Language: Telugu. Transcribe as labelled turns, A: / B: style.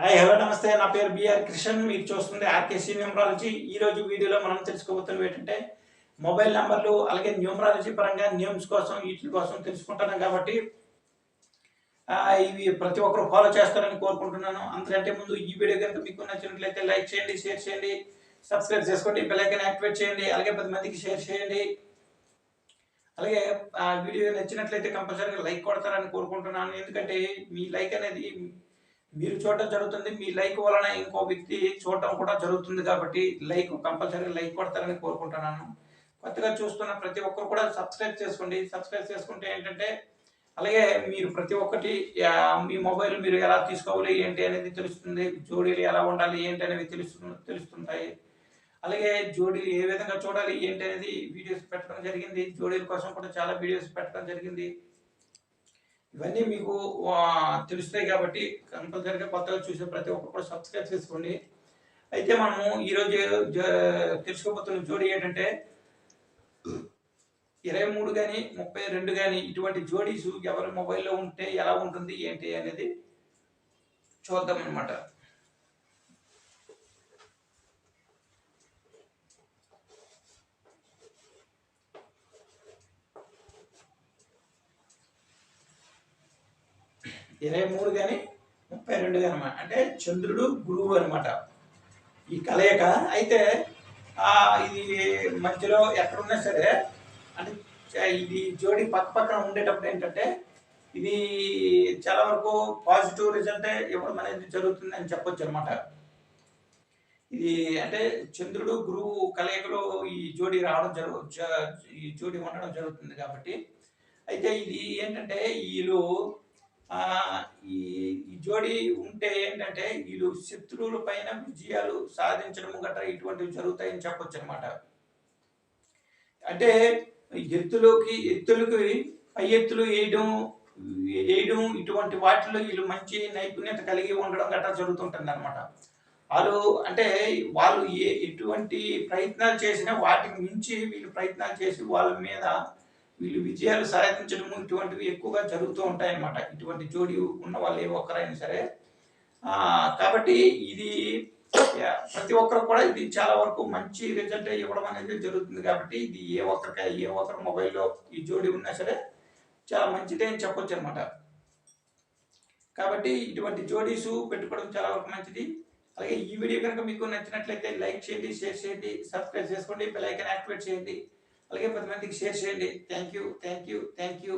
A: హాయ్ హలో నమస్తే. నా పేరు బిఆర్ కిషన్ మీరు చూస్తుంది ఆర్కేసీ న్యూమరాలజీ. ఈ రోజు వీడియోలో మనం తెలుసుకోబోతున్నవి ఏంటంటే మొబైల్ నెంబర్లు అలాగే న్యూమరాలజీ పరంగా నేమ్స్ కోసం వీటి కోసం తెలుసుకుంటున్నాం కాబట్టి ఇవి ప్రతి ఒక్కరు ఫాలో చేస్తారని కోరుకుంటున్నాను. అంతకంటే ముందు ఈ వీడియో కనుక మీకు నచ్చినట్లయితే లైక్ చేయండి షేర్ చేయండి సబ్స్క్రైబ్ చేసుకోండి బెల్లైకన్ యాక్టివేట్ చేయండి అలాగే పది మందికి షేర్ చేయండి. అలాగే ఆ వీడియో నచ్చినట్లయితే కంపల్సరీగా లైక్ కొడతారని కోరుకుంటున్నాను. ఎందుకంటే మీ లైక్ అనేది మీరు చూడటం జరుగుతుంది. మీ లైక్ వలన ఇంకో వ్యక్తి చూడటం కూడా జరుగుతుంది కాబట్టి లైక్ కంపల్సరీ లైక్ కొడతారని కోరుకుంటున్నాను. కొత్తగా చూస్తున్న ప్రతి ఒక్కరు కూడా సబ్స్క్రైబ్ చేసుకోండి. సబ్స్క్రైబ్ చేసుకుంటే ఏంటంటే అలాగే మీరు ప్రతి ఒక్కటి మీ మొబైల్ మీరు ఎలా తీసుకోవాలి ఏంటి అనేది తెలుస్తుంది. జోడీలు ఎలా ఉండాలి ఏంటి అనేది తెలుస్తు తెలుస్తుంటాయి. అలాగే జోడీలు ఏ విధంగా చూడాలి ఏంటి అనేది వీడియోస్ పెట్టడం జరిగింది. జోడీల కోసం కూడా చాలా వీడియోస్ పెట్టడం జరిగింది. ఇవన్నీ మీకు తెలుస్తాయి కాబట్టి కంపల్సరీగా కొత్తగా చూసే ప్రతి ఒక్కరు కూడా సబ్స్క్రైబ్ చేసుకోండి. అయితే మనము ఈరోజు తెలుసుకోబోతున్న జోడీ ఏంటంటే ఇరవై మూడు కానీ ముప్పై రెండు కానీ ఇటువంటి జోడీస్ ఎవరి మొబైల్లో ఉంటే ఎలా ఉంటుంది ఏంటి అనేది చూద్దాం అనమాట ఇరవై మూడు కానీ ముప్పై రెండు కానీ అంటే చంద్రుడు గురువు అనమాట ఈ కలయిక. అయితే ఇది మధ్యలో ఎక్కడున్నా సరే అంటే ఇది జోడి పక్క పక్కన ఉండేటప్పుడు ఏంటంటే ఇది చాలా వరకు పాజిటివ్ రిజల్ట్ ఇవ్వడం అనేది జరుగుతుంది అని చెప్పొచ్చు అనమాట ఇది అంటే చంద్రుడు గురువు కలయికలో ఈ జోడి రావడం జరుగు ఈ జోడి ఉండడం జరుగుతుంది కాబట్టి. అయితే ఇది ఏంటంటే వీళ్ళు ఈ ఈ జోడి ఉంటే ఏంటంటే వీళ్ళు శత్రువుల పైన విజయాలు సాధించడం గట్రా ఇటువంటివి జరుగుతాయని చెప్పొచ్చు అనమాట అంటే ఎత్తులోకి ఎత్తులకి పై ఎత్తులు వేయడం వేయడం ఇటువంటి వాటిలో వీళ్ళు మంచి నైపుణ్యత కలిగి ఉండడం గట్రా జరుగుతుంటుంది అనమాట వాళ్ళు అంటే వాళ్ళు ఏ ఎటువంటి ప్రయత్నాలు చేసినా వాటికి మించి వీళ్ళు ప్రయత్నాలు చేసి వాళ్ళ మీద వీళ్ళు విజయాలు సాధించడం ఇటువంటివి ఎక్కువగా జరుగుతూ ఉంటాయన్నమాట. ఇటువంటి జోడి ఉన్న వాళ్ళు ఏ ఒక్కరైనా సరే. కాబట్టి ఇది ప్రతి ఒక్కరు కూడా ఇది చాలా వరకు మంచి రిజల్ట్ ఇవ్వడం అనేది జరుగుతుంది కాబట్టి ఇది ఏ ఒక్కరికి ఏ ఒక్కరి మొబైల్లో ఈ జోడి ఉన్నా సరే చాలా మంచిదే అని చెప్పొచ్చు అనమాట కాబట్టి ఇటువంటి జోడీస్ పెట్టుకోవడం చాలా వరకు మంచిది. అలాగే ఈ వీడియో కనుక మీకు నచ్చినట్లయితే లైక్ చేయండి షేర్ చేయండి సబ్స్క్రైబ్ చేసుకోండి బెల్ ఐకాన్ యాక్టివేట్ చేయండి. అలాగే పది మందికి షేర్ చేయండి thank you thank you thank you